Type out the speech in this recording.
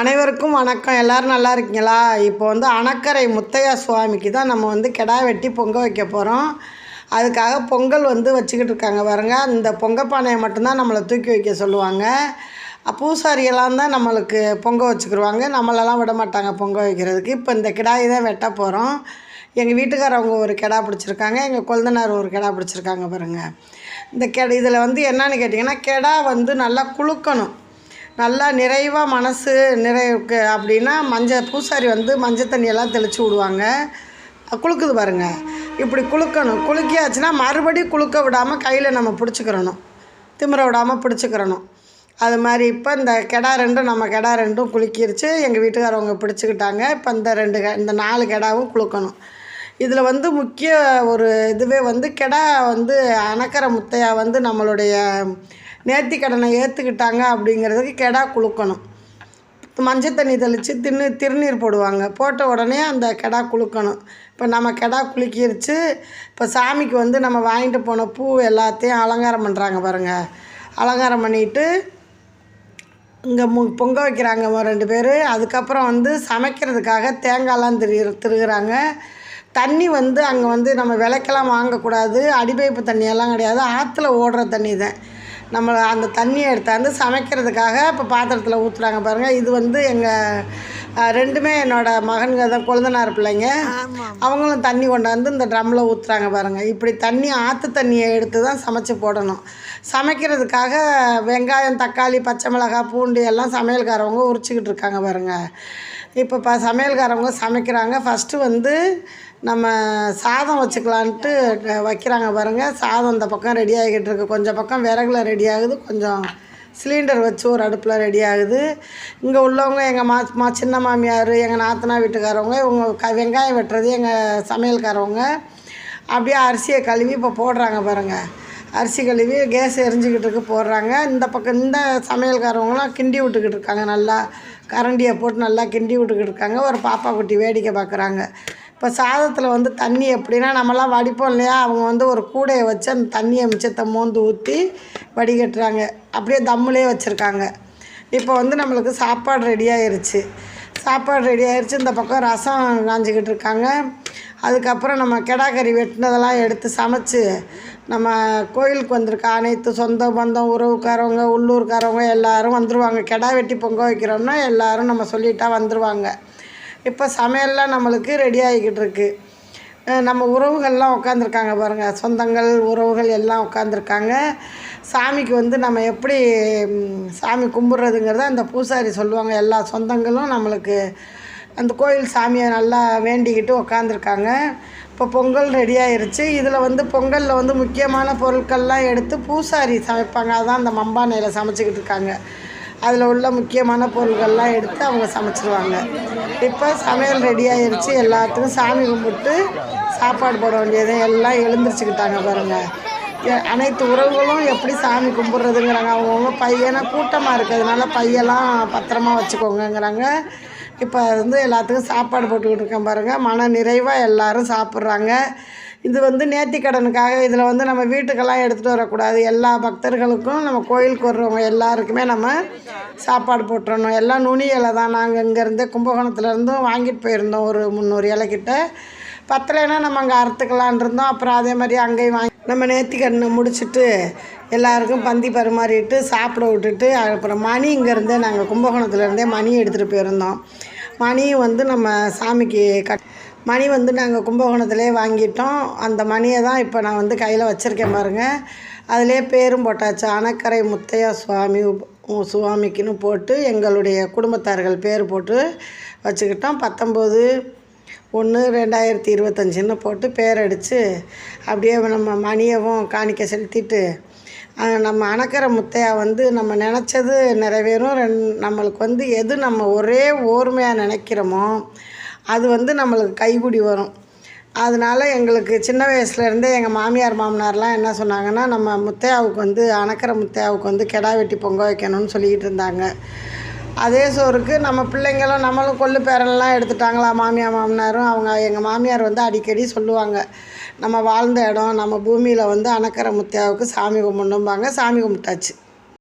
அனைவருக்கும் வணக்கம். எல்லோரும் நல்லா இருக்கீங்களா? இப்போ வந்து அணக்கரை முத்தையா சுவாமிக்கு தான் நம்ம வந்து கிடா வெட்டி பொங்க வைக்க போகிறோம் அதுக்காக பொங்கல் வந்து வச்சுக்கிட்டு இருக்காங்க பாருங்க. இந்த பொங்கல் பானையை மட்டும்தான் நம்மளை தூக்கி வைக்க சொல்லுவாங்க. பூசாரியெல்லாம் தான் நம்மளுக்கு பொங்க வச்சுக்கிடுவாங்க நம்மளெல்லாம் விட மாட்டாங்க பொங்க வைக்கிறதுக்கு. இப்போ இந்த கிடாயை தான் வெட்ட போகிறோம் எங்கள் வீட்டுக்காரவங்க ஒரு கிடா பிடிச்சிருக்காங்க. எங்கள் கொழுந்தனார் ஒரு கிடா பிடிச்சிருக்காங்க பாருங்கள் இந்த கெட இதில் வந்து என்னன்னு கேட்டிங்கன்னா கிடா வந்து நல்லா குளுக்கணும் நல்லா நிறைவாக மனசு நிறைவுக்கு அப்படின்னா மஞ்சள் பூசாரி வந்து மஞ்சள் தண்ணியெல்லாம் தெளித்து விடுவாங்க. குளுக்குது பாருங்க. இப்படி குளுக்கணும் குலுக்கியாச்சுன்னா மறுபடியும் குளுக்க விடாமல் கையில் நம்ம பிடிச்சிக்கிறணும். திமிர விடாமல் பிடிச்சிக்கிறணும். அது மாதிரி இப்போ இந்த கெடா ரெண்டும் நம்ம கெடா ரெண்டும் குலுக்கிருச்சு. எங்கள் வீட்டுக்காரவங்க பிடிச்சிக்கிட்டாங்க. இப்போ இந்த ரெண்டு கெ- இந்த நாலு கெடாவும் குளுக்கணும் இதில் வந்து முக்கிய ஒரு இதுவே வந்து கெடா வந்து அணக்கர முத்தையா வந்து நம்மளுடைய நேர்த்தி கடனை ஏற்றுக்கிட்டாங்க அப்படிங்கிறதுக்கு கெடா குளுக்கணும் மஞ்சள் தண்ணி தெளித்து தின்னு திருநீர் போடுவாங்க. போட்ட உடனே அந்த கெடா குளுக்கணும் இப்போ நம்ம கெடா குலுக்கிருச்சு. இப்போ சாமிக்கு வந்து நம்ம வாங்கிட்டு போன பூ எல்லாத்தையும் அலங்காரம் பண்ணுறாங்க பாருங்கள் அலங்காரம் பண்ணிட்டு இங்கே மு பொங்க வைக்கிறாங்க ரெண்டு பேர். அதுக்கப்புறம் வந்து சமைக்கிறதுக்காக தேங்காய்லாம் திரு திருகிறாங்க. தண்ணி வந்து அங்கே வந்து நம்ம விளக்கெல்லாம் வாங்கக்கூடாது அடிபைப்பு தண்ணியெல்லாம் கிடையாது. ஆற்றுல ஓடுற தண்ணி தான். நம்ம அந்த தண்ணியை எடுத்தாந்து சமைக்கிறதுக்காக இப்போ பாத்திரத்தில் ஊற்றுறாங்க பாருங்கள் இது வந்து எங்கள் ரெண்டுமே என்னோடய மகன்க தான் கொழுந்தனார் பிள்ளைங்க. அவங்களும் தண்ணி கொண்டாந்து இந்த ட்ரம்மில் ஊற்றுறாங்க பாருங்கள் இப்படி தண்ணி ஆற்று தண்ணியை எடுத்து தான் சமைச்சு போடணும். சமைக்கிறதுக்காக வெங்காயம் தக்காளி பச்சை மிளகாய் பூண்டு எல்லாம் சமையல்காரவங்க உரிச்சிக்கிட்டு இருக்காங்க பாருங்கள் இப்போ ப சமையல்காரவங்க சமைக்கிறாங்க. ஃபஸ்ட்டு வந்து நம்ம சாதம் வச்சுக்கலான்ட்டு வைக்கிறாங்க பாருங்கள் சாதம் இந்த பக்கம் ரெடி ஆகிக்கிட்டு இருக்கு. கொஞ்சம் பக்கம் விறகுல ரெடி ஆகுது. கொஞ்சம் சிலிண்டர் வச்சு ஒரு அடுப்பில் ரெடி ஆகுது. இங்கே உள்ளவங்க எங்கள் மா மா சின்ன மாமியார் எங்கள் நாத்தனா வீட்டுக்காரவங்க இவங்க க வெங்காயம் வெட்டுறது எங்கள் சமையல்காரவங்க அப்படியே அரிசியை கழுவி இப்போ போடுறாங்க பாருங்கள் அரிசி கழுவி கேஸ் எரிஞ்சிக்கிட்டு இருக்கு போடுறாங்க. இந்த பக்கம் இந்த சமையல்காரவங்களாம் கிண்டி விட்டுக்கிட்டு இருக்காங்க நல்லா. கரண்டியை போட்டு நல்லா கிண்டி விட்டுக்கிட்டு இருக்காங்க ஒரு பாப்பா குட்டி வேடிக்கை பார்க்குறாங்க. இப்போ சாதத்தில் வந்து தண்ணி எப்படின்னா நம்மலாம் வடிப்போம் இல்லையா? அவங்க வந்து ஒரு கூடையை வச்சு அந்த தண்ணியை மிச்சத்தை மோந்து ஊற்றி வடிகட்டுறாங்க. அப்படியே தம்முலே வச்சுருக்காங்க. இப்போ வந்து நம்மளுக்கு சாப்பாடு ரெடி ஆயிடுச்சு சாப்பாடு ரெடி ஆயிடுச்சு இந்த பக்கம் ரசம் காஞ்சிக்கிட்டு இருக்காங்க அதுக்கப்புறம் நம்ம கெடாக்கறி வெட்டினதெல்லாம் எடுத்து சமைச்சு நம்ம கோயிலுக்கு வந்திருக்க அனைத்து சொந்த பந்தம் உறவுக்காரவங்க உள்ளூர்காரவங்க எல்லாரும் வந்துருவாங்க. கெடா வெட்டி பொங்க வைக்கிறோம்னா எல்லாரும் நம்ம சொல்லிட்டா வந்துடுவாங்க இப்போ சமையல்லாம் நம்மளுக்கு ரெடி ஆகிக்கிட்டு இருக்குது நம்ம உறவுகள்லாம் உட்காந்துருக்காங்க பாருங்கள் சொந்தங்கள் உறவுகள் எல்லாம் உட்காந்துருக்காங்க சாமிக்கு வந்து நம்ம எப்படி சாமி கும்பிட்றதுங்கிறத அந்த பூசாரி சொல்லுவாங்க. எல்லா சொந்தங்களும் நம்மளுக்கு அந்த கோயில் சாமியை நல்லா வேண்டிக்கிட்டு உட்காந்துருக்காங்க இப்போ பொங்கல் ரெடி ஆயிருச்சு. இதில் வந்து பொங்கலில் வந்து முக்கியமான பொருட்கள்லாம் எடுத்து பூசாரி சமைப்பாங்க. அதான் அந்த மம்பானையில் சமைச்சிக்கிட்டு இருக்காங்க. அதில் உள்ள முக்கியமான பொருட்கள்லாம் எடுத்து அவங்க சமைச்சிருவாங்க. இப்போ சமையல் ரெடி எல்லாத்துக்கும் சாமி கும்பிட்டு சாப்பாடு போட வேண்டியது எல்லாம் எழுந்திரிச்சுக்கிட்டாங்க பாருங்கள் அனைத்து உறவுகளும் எப்படி சாமி கும்பிட்றதுங்கிறாங்க. அவங்கவுங்க பையனை கூட்டமாக இருக்கிறதுனால பையெல்லாம் பத்திரமா வச்சுக்கோங்கங்கிறாங்க. இப்போ வந்து எல்லாத்துக்கும் சாப்பாடு போட்டுக்கிட்டு இருக்கேன் பாருங்கள் மன நிறைவாக எல்லாரும் சாப்பிட்றாங்க. இது வந்து நேர்த்திக்கடனுக்காக இதில் வந்து நம்ம வீட்டுக்கெல்லாம் எடுத்துகிட்டு வரக்கூடாது. எல்லா பக்தர்களுக்கும் நம்ம கோயிலுக்கு வர்றவங்க எல்லாருக்குமே நம்ம சாப்பாடு போட்டுறணும். எல்லாம் நுனி இலை தான் நாங்கள் இங்கேருந்தே கும்பகோணத்துலேருந்தும் வாங்கிட்டு போயிருந்தோம் ஒரு முந்நூறு இலைக்கிட்ட. பத்தலைன்னா நம்ம அங்கே அறுத்துக்கலான் இருந்தோம். அப்புறம் அதே மாதிரி அங்கேயும் வாங்கி நம்ம நேர்த்திக்கடனை முடிச்சுட்டு எல்லாருக்கும் பந்தி பரிமாறிட்டு சாப்பிட விட்டுட்டு அப்புறம் மணி இங்கேருந்தே நாங்கள் கும்பகோணத்துலேருந்தே மணி எடுத்துகிட்டு போயிருந்தோம். மணியும் வந்து நம்ம சாமிக்கு கட் மணி வந்து நாங்கள் கும்பகோணத்திலே வாங்கிட்டோம். அந்த மணியை தான் இப்போ நான் வந்து கையில் வச்சுருக்கேன் பாருங்கள் அதிலே பேரும் போட்டாச்சு. அணக்கரை முத்தையா சுவாமி சுவாமிக்குன்னு போட்டு எங்களுடைய குடும்பத்தார்கள் பேர் போட்டு வச்சுக்கிட்டோம். பத்தொம்போது ஒன்று ரெண்டாயிரத்தி இருபத்தஞ்சின்னு போட்டு பேர் அடித்து அப்படியே நம்ம மணியவும் காணிக்க செலுத்திட்டு நம்ம அணக்கிற முத்தையா வந்து நம்ம நினச்சது நிறைவேறும். ரெண் நம்மளுக்கு வந்து எது நம்ம ஒரே ஓர்மையாக நினைக்கிறோமோ அது வந்து நம்மளுக்கு கைகுடி வரும். அதனால எங்களுக்கு சின்ன வயசுலேருந்தே எங்கள் மாமியார் மாமனார்லாம் என்ன சொன்னாங்கன்னா நம்ம முத்தையாவுக்கு வந்து அணக்கிற முத்தையாவுக்கு வந்து கெடா வெட்டி பொங்க வைக்கணும்னு சொல்லிக்கிட்டு இருந்தாங்க. அதே சோறுக்கு நம்ம பிள்ளைங்களும் நம்மளும் கொள்ளு பேரெல்லாம் எடுத்துட்டாங்களா மாமியார் மாமனாரும் அவங்க எங்கள் மாமியார் வந்து அடிக்கடி சொல்லுவாங்க. நம்ம வாழ்ந்த இடம் நம்ம பூமியில் வந்து அணக்கரை முத்தியாவுக்கு சாமி கும்பிடணும்பாங்க. சாமி கும்பிட்டாச்சு.